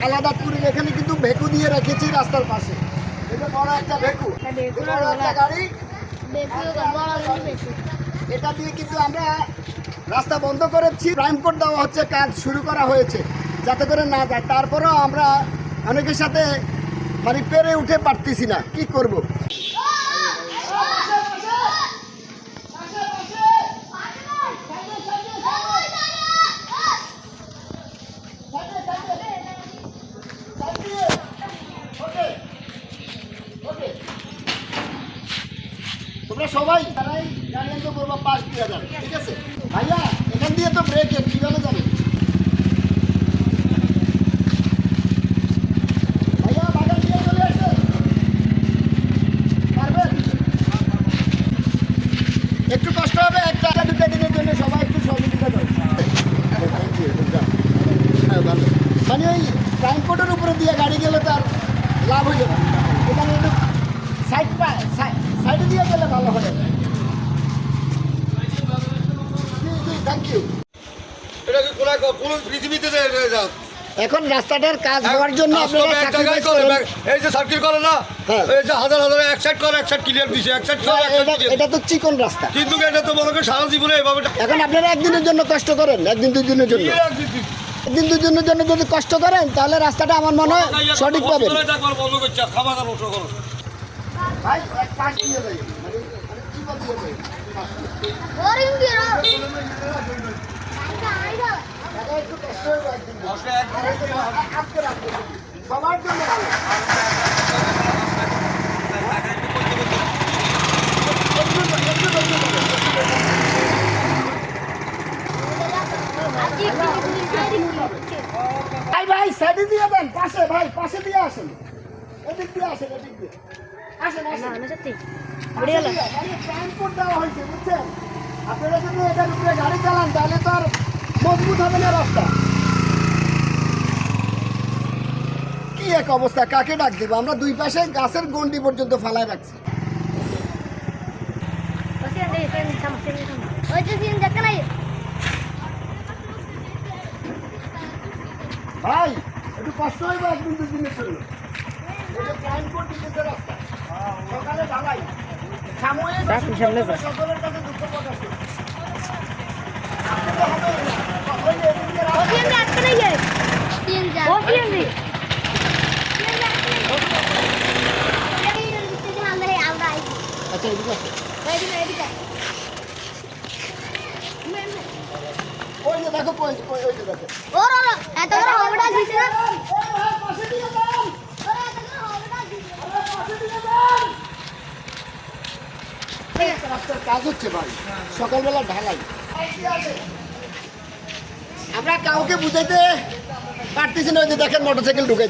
আলাদাপুরের এখানে কিন্তু ভেকু দিয়ে রেখেছি রাস্তার পাশে। এটা বড় একটা ভেকু। বড় একটা গাড়ি। এটা দিয়ে কিন্তু আমরা রাস্তা বন্ধ করেছি। প্রাইম কোড দেওয়া হচ্ছে কাজ শুরু করা হয়েছে যাতে করে না যায়। তারপরেও আমরা অনেকের সাথে মানে পেরে উঠে পারতেছি না। কি করব তোমরা সবাই তারাই গাড়ি তো করব পাঁচ দিয়ে যাবে ঠিক আছে ভাইয়া এখান দিয়ে তো ব্রেক কীভাবে যাবে ভাইয়া বাগান দিয়ে চলে আসছে পারবেন একটু কষ্ট হবে একটা দুটো দিনের জন্য সবাই একটু সহযোগিতা করে হ্যাঁ, ভালো। মানে ওই প্রাইম কোডের উপরে দিয়ে গাড়ি গেলে তার লাভ হইল না এখানে একটু সাইড সাইডে দিয়ে গেলে ভালো হবে থ্যাংক ইউ এটা কি কোন কোন পৃথিবীতে যে- যে- যা- এখন রাস্তাটার কাজ হওয়ার জন্য আপনারা জায়গায় করেন। এই যে সার্কিট করে না হ্যাঁ। এই যে হাজার হাজার এক সাইড করে এক সাইড ক্লিয়ার দিছে এক সাইড করে এক সাইড এটা- এটা তো চিকন রাস্তা কিন্তু এটা তো মনে করেন সারা জীবনে এভাবে এখন আপনারা একদিনের জন্য কষ্ট করেন একদিন দুই দিনের জন্য একদিন দুই দিনের জন্য যদি কষ্ট করেন তাহলে রাস্তাটা আমার মনে হয় সঠিক পাবেন খাবার দাবার নষ্ট করো ভাই এক পাশ দিয়ে মানে মানে দিয়ে এখন একটু কষ্ট হবে সবার জন্য। ভাই ভাই সাইডে দিয়ে দেন পাশে ভাই পাশে দিয়ে আসেন। এদিক দিয়ে আসেন এদিক দিয়ে আসেন। আসেন ট্রান্সপোর্ট দেওয়া হয়েছে বুঝছেন আপনারা যদি এটার উপরে গাড়ি চালান তাহলে তো আর মজবুত হবে না রাস্তা। কি এক অবস্থা কাকে ডাক দিব? আমরা দুই পাশে গাছের গন্ডি পর্যন্ত ফালায় রাখছি। ভাই একটু কষ্ট হইবে একদিন দুই দিনের জন্য সকালে ঢালাই। সকলের কাছে দুঃখ প্রকাশ করি। আসলে হবে না। ওই যে এদিক দিয়ে রাস্তা- সিন দেখতে নাই সিন যা ও সিন দি আমরা আইছি আচ্ছা এদিকে আসো। এদিকে এদিকে ওই যে দেখো ওই ওই- ওই যে দেখো ওর ওর এত বড় হবটা দিছে না ওই ভাই, পাশে দিয়ে যান। ওর এত বড় হবটা দিছে আরে পাশে দিয়ে যান। এই একটা রাস্তার কাজ হচ্ছে ভাই সকালবেলা ঢালাই আমরা কাউকে বুঝাইতে পারতেছি না ওই যে দেখেন মোটরসাইকেল দুটো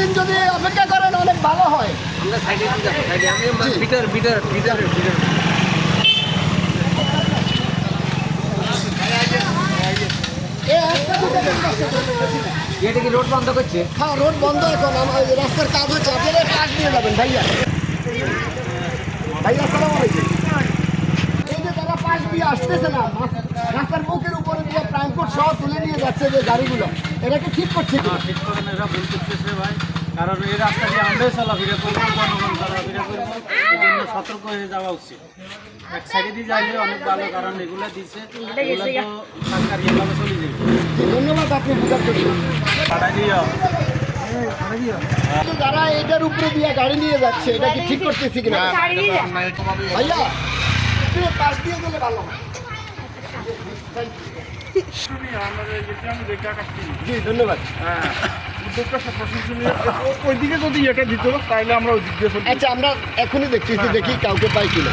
দিন যদি অপেক্ষা করেন অনেক ভালো হয়। আমরা সাইডে দিয়ে আমি বিটার বিটার বিটার বিটার। এটা কি রোড বন্ধ করছে? হ্যাঁ রোড বন্ধ এখন। রাস্তার কাজ হচ্ছে আপনারা পাশ দিয়ে যাবেন ভাইয়া। ভাইয়া সালাম আলাইকুম। এই যে তারা পাশ দিয়ে আসতেছে না রাস্তার মুখের উপরে দিয়ে সহ তুলে নিয়ে যাচ্ছে যে গাড়িগুলো এটাকে ঠিক করছে কি? ঠিক করেন এরা ভুল করতেছে ভাই। কারণ এই রাস্তা দিয়ে আমরাই চলাফেরা করব জনগণ চলাফেরা করব এই জন্য সতর্ক হয়ে যাওয়া উচিত। এক সাইডে দিয়ে যাইলে অনেক ভালো কারণ এগুলা দিচ্ছে এগুলা তো সরকার এভাবে চলে যাবে। ধন্যবাদ আপনি বুঝার জন্য। যারা এটার উপরে দিয়ে গাড়ি নিয়ে যাচ্ছে এটা কি ঠিক করতেছি কিনা? ভাইয়া পাশ দিয়ে গেলে ভালো জি ধন্যবাদ। ওইদিকে যদি এটা দিত তাহলে আমরা ওই দিক আচ্ছা আমরা এখনই দেখতেছি দেখি কাউকে পাই কিনা।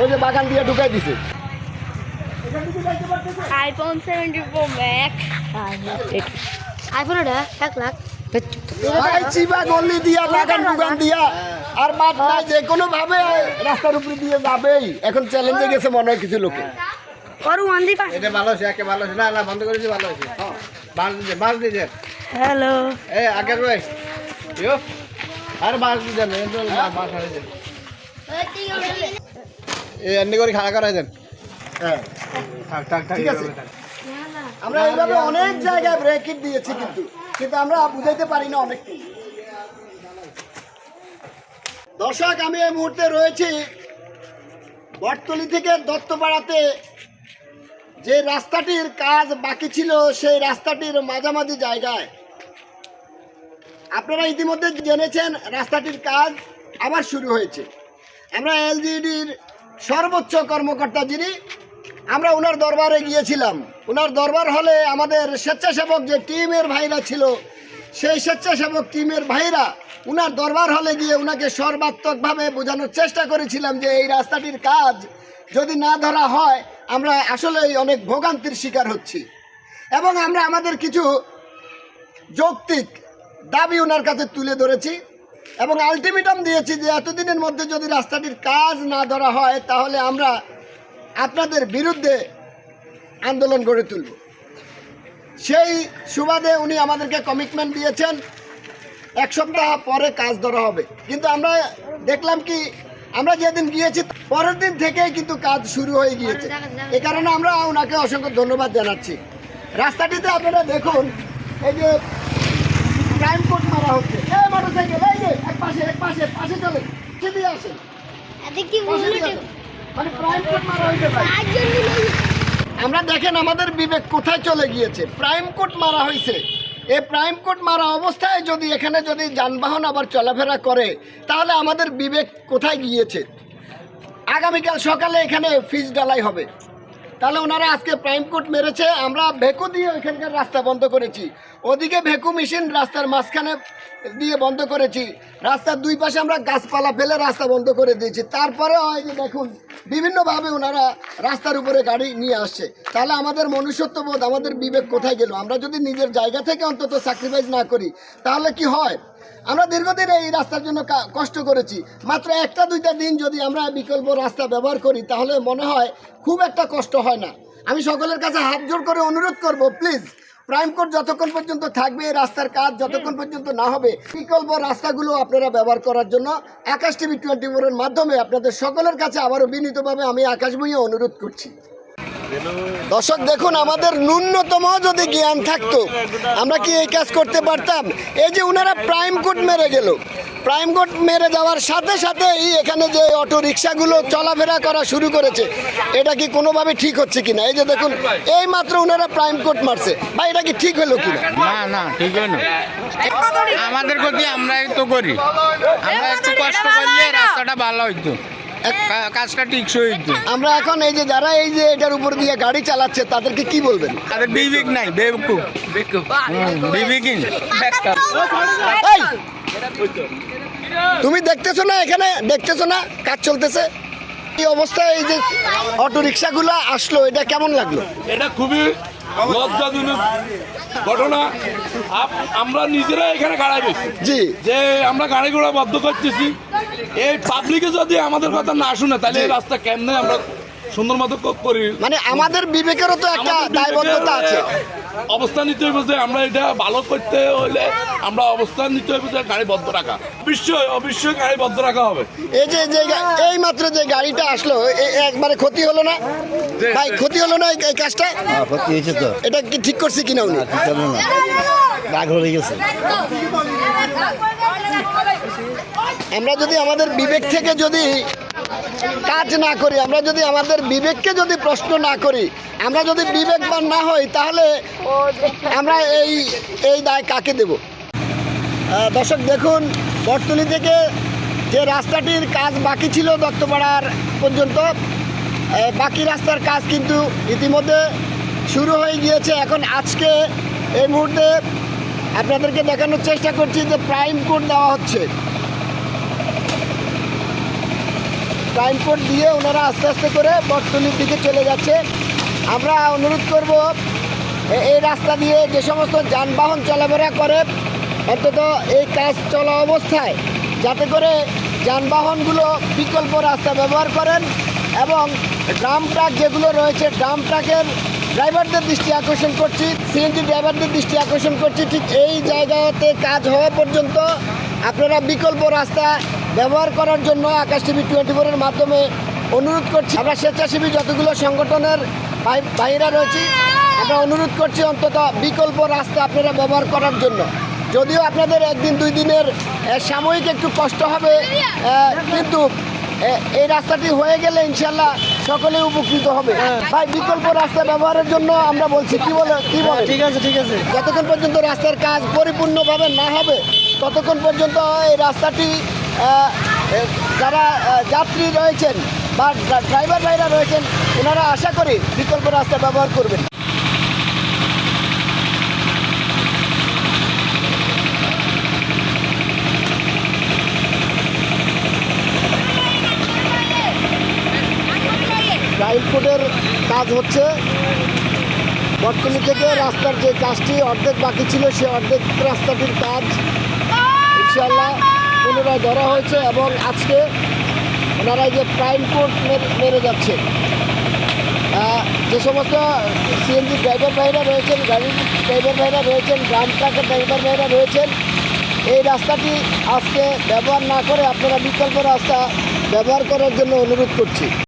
ওই যে বাগান দিয়ে ঢুকাই দিছে। IPhone 74 max. আইফোন এটা 1 লাখ। চিবা গলি দিয়া বাগান টুগান দিয়া। আর বাদ নাই যে কোনো ভাবে রাস্তার উপরে দিয়ে যাবেই। এখন চ্যালেঞ্জে গেছে মনে হয় কিছু লোকে। এটা ভালো আছে একে ভালো আছে না না বন্ধ করেছি ভালো আছে বাস দিয়ে বাস দিয়ে হ্যালো। ভাই ইয়ো আর বাস দিয়ে দেন বাস হারিয়ে দেন। এই এমনি করে খাড়া করা দেন। হ্যাঁ। থাক থাক থাক ঠিক আছে। আমরা এইভাবে অনেক জায়গায় ব্রেকিট দিয়েছি কিন্তু। কিন্তু আমরা বুঝাইতে পারি না অনেক দর্শক, আমি এই মুহূর্তে রয়েছি বটতলি থেকে দত্তপাড়াতে। যে রাস্তাটির কাজ বাকি ছিল, সেই রাস্তাটির মাঝামাঝি জায়গায়। আপনারা ইতিমধ্যে জেনেছেন রাস্তাটির কাজ আবার শুরু হয়েছে। আমরা এলজিডির সর্বোচ্চ কর্মকর্তা যিনি আমরা ওনার দরবারে গিয়েছিলাম। ওনার দরবার হলে আমাদের স্বেচ্ছাসেবক যে টিমের ভাইরা ছিল, সেই স্বেচ্ছাসেবক টিমের ভাইরা ওনার দরবার হলে গিয়ে ওনাকে সর্বাত্মকভাবে বোঝানোর চেষ্টা করেছিলাম যে এই রাস্তাটির কাজ যদি না ধরা হয়, আমরা আসলেই অনেক ভোগান্তির শিকার হচ্ছি। এবং আমরা আমাদের কিছু যৌক্তিক দাবি ওনার কাছে তুলে ধরেছি এবং আলটিমেটাম দিয়েছি যে এতদিনের মধ্যে যদি রাস্তাটির কাজ না ধরা হয়, তাহলে আমরা আপনাদের বিরুদ্ধে আন্দোলন গড়ে তুলব। সেই সুবাদে উনি আমাদেরকে কমিটমেন্ট দিয়েছেন। এক সপ্তাহ পরে কাজ ধরা হবে। কিন্তু আমরা দেখলাম কি আমরা যেদিন গিয়েছি পরের দিন থেকেই কিন্তু কাজ শুরু হয়ে গিয়েছে। এ কারণে আমরা ওনাকে অসংখ্য ধন্যবাদ জানাচ্ছি। রাস্তাটিতে আপনারা দেখুন এই যে ক্রাইম কোর্ট মারা হচ্ছে। এই মোটরসাইকেল এই যে এক পাশে এক পাশে পাশে চলে। পাশে দিয়ে আসেন। মানে ক্রাইম কোড মারা হয়েছে আমরা দেখেন আমাদের বিবেক কোথায় চলে গিয়েছে। প্রাইম কোড মারা হয়েছে এ প্রাইম কোড মারা অবস্থায় যদি এখানে যদি যানবাহন আবার চলাফেরা করে, তাহলে আমাদের বিবেক কোথায় গিয়েছে? আগামীকাল সকালে এখানে ফিজ ডালাই হবে। তাহলে ওনারা আজকে প্রাইম কোড মেরেছে। আমরা ভেকু দিয়ে এখানকার রাস্তা বন্ধ করেছি। ওদিকে ভেকু মেশিন রাস্তার মাঝখানে দিয়ে বন্ধ করেছি। রাস্তার দুই পাশে আমরা গাছপালা ফেলে রাস্তা বন্ধ করে দিয়েছি। তারপরে হয় যে দেখুন, বিভিন্নভাবে ওনারা রাস্তার উপরে গাড়ি নিয়ে আসছে। তাহলে আমাদের মনুষ্যত্ববোধ, আমাদের বিবেক কোথায় গেল? আমরা যদি নিজের জায়গা থেকে অন্তত স্যাক্রিফাইস না করি, তাহলে কি হয়? আমরা দীর্ঘদিন এই রাস্তার জন্য কষ্ট করেছি। মাত্র একটা দুইটা দিন যদি আমরা বিকল্প রাস্তা ব্যবহার করি, তাহলে মনে হয় খুব একটা কষ্ট হয় না। আমি সকলের কাছে হাত জোড় করে অনুরোধ করব প্লিজ প্রাইম কোড যতক্ষণ পর্যন্ত থাকবে রাস্তার কাজ যতক্ষণ পর্যন্ত না হবে, বিকল্প রাস্তাগুলো আপনারা ব্যবহার করার জন্য আকাশ টিভি টোয়েন্টি ফোরের মাধ্যমে আপনাদের সকলের কাছে আবারও বিনীতভাবে আমি আকাশ বইয়ে অনুরোধ করছি। দর্শক দেখুন, আমাদের ন্যূনতম যদি জ্ঞান থাকতো, আমরা কি এই কাজ করতে পারতাম? এই যে ওনারা প্রাইম কোড মেরে গেল। প্রাইম কোড মেরে যাওয়ার সাথে সাথেই এখানে যে অটো রিক্সাগুলো চলাফেরা করা শুরু করেছে, এটা কি কোনোভাবে ঠিক হচ্ছে কিনা এই যে দেখুন, এই মাত্র ওনারা প্রাইম কোড মারছে। বা এটা কি ঠিক হলো কিনা না? না ঠিক না আমাদের আমরাই তো করি। আমরা একটু কষ্ট করলে রাস্তাটা ভালো হইতো। কাজটা টিকসই আমরা এখন এই যে যারা এই যে এটার উপর দিয়ে গাড়ি চালাচ্ছে তাদেরকে কি বলবেন? তাদের বিবেক নাই বেবকুব বিবেকই তুমি দেখতেছো না এখানে? দেখতেছো না? কাজ চলতেছে? এই অবস্থায় এই যে অটো রিক্সাগুলো আসলো এটা কেমন লাগল? এটা খুবই লজ্জাজনক ঘটনা। আমরা নিজেরা এখানে গাড়াই গেছি জি। যে আমরা গাড়ি ঘোড়া বদ্ধ করতেছি। এই পাবলিকে যদি আমাদের কথা না শুনে তাহলে এই রাস্তা কেমনে আমরা সুন্দর মতো করি। মানে আমাদের বিবেকেরও তো একটা দায়বদ্ধতা আছে। অবস্থান নিতে হইব যে আমরা এটা ভালো করতে হলে আমরা অবস্থান নিতে হইব যে গাড়ি বদ্ধ রাখা। অবশ্যই অবশ্যই গাড়ি বদ্ধ রাখা হবে। এই যে যে এই মাত্র যে গাড়িটা আসলো এ- একবারে ক্ষতি হলো না? ভাই ক্ষতি হলো না এই- কাজটা? ক্ষতি হয়েছে তো। এটা কি ঠিক করছে কিনা উনি? রাগ হয়ে গেছে। আমরা যদি আমাদের বিবেক থেকে যদি কাজ না করি, আমরা যদি আমাদের বিবেককে যদি প্রশ্ন না করি, আমরা যদি বিবেকবান না হই, তাহলে আমরা এই এই দায় কাকে দেব? দর্শক, দেখুন, বটতলি থেকে যে রাস্তাটির কাজ বাকি ছিল দত্তপাড়ার পর্যন্ত বাকি রাস্তার কাজ কিন্তু ইতিমধ্যে শুরু হয়ে গিয়েছে। এখন আজকে এই মুহূর্তে আপনাদেরকে দেখানোর চেষ্টা করছি যে প্রাইম কোড দেওয়া হচ্ছে। টাইম কোড দিয়ে ওনারা আস্তে আস্তে করে বটতলির দিকে চলে যাচ্ছে। আমরা অনুরোধ করব এই রাস্তা দিয়ে যে সমস্ত যানবাহন চলাফেরা করে, অন্তত এই কাজ চলা অবস্থায় যাতে করে যানবাহনগুলো বিকল্প রাস্তা ব্যবহার করেন এবং ড্রাম ট্রাক যেগুলো রয়েছে, ড্রাম ট্রাকের ড্রাইভারদের দৃষ্টি আকর্ষণ করছি, সিএনজি ড্রাইভারদের দৃষ্টি আকর্ষণ করছি। ঠিক এই জায়গাতে কাজ হওয়া পর্যন্ত আপনারা বিকল্প রাস্তা ব্যবহার করার জন্য আকাশ টিভি টোয়েন্টি ফোরের মাধ্যমে অনুরোধ করছি। আমরা স্বেচ্ছাসেবী যতগুলো সংগঠনের ভাইয়েরা রয়েছি আমরা অনুরোধ করছি অন্তত বিকল্প রাস্তা আপনারা ব্যবহার করার জন্য। যদিও আপনাদের একদিন দুই দিনের সাময়িক একটু কষ্ট হবে কিন্তু এই রাস্তাটি হয়ে গেলে ইনশাল্লাহ সকলে উপকৃত হবে। ভাই বিকল্প রাস্তা ব্যবহারের জন্য আমরা বলছি কি বলে কি বলে? ঠিক আছে ঠিক আছে। যতক্ষণ পর্যন্ত রাস্তার কাজ পরিপূর্ণভাবে না হবে ততক্ষণ পর্যন্ত এই রাস্তাটি যারা যাত্রী রয়েছেন বা ড্রা- ড্রাইভার ভাইরা রয়েছেন, ওনারা আশা করি বিকল্প রাস্তা ব্যবহার করবেন। কোডের কাজ হচ্ছে বটতলি থেকে রাস্তার যে কাজটি, অর্ধেক বাকি ছিল, সে অর্ধেক রাস্তাটির কাজ পুনরায় ধরা হয়েছে এবং আজকে ওনারা যে প্রাইম কোর্ট মেরে যাচ্ছে। যে সমস্ত সিএনজি ড্রাইভার ভাইরা রয়েছেন, গাড়ির ড্রাইভার ভাইরা রয়েছেন গ্রাম ট্রাকের ড্রাইভার ভাইরা রয়েছেন, এই রাস্তাটি আজকে ব্যবহার না করে আপনারা বিকল্প রাস্তা ব্যবহার করার জন্য অনুরোধ করছি।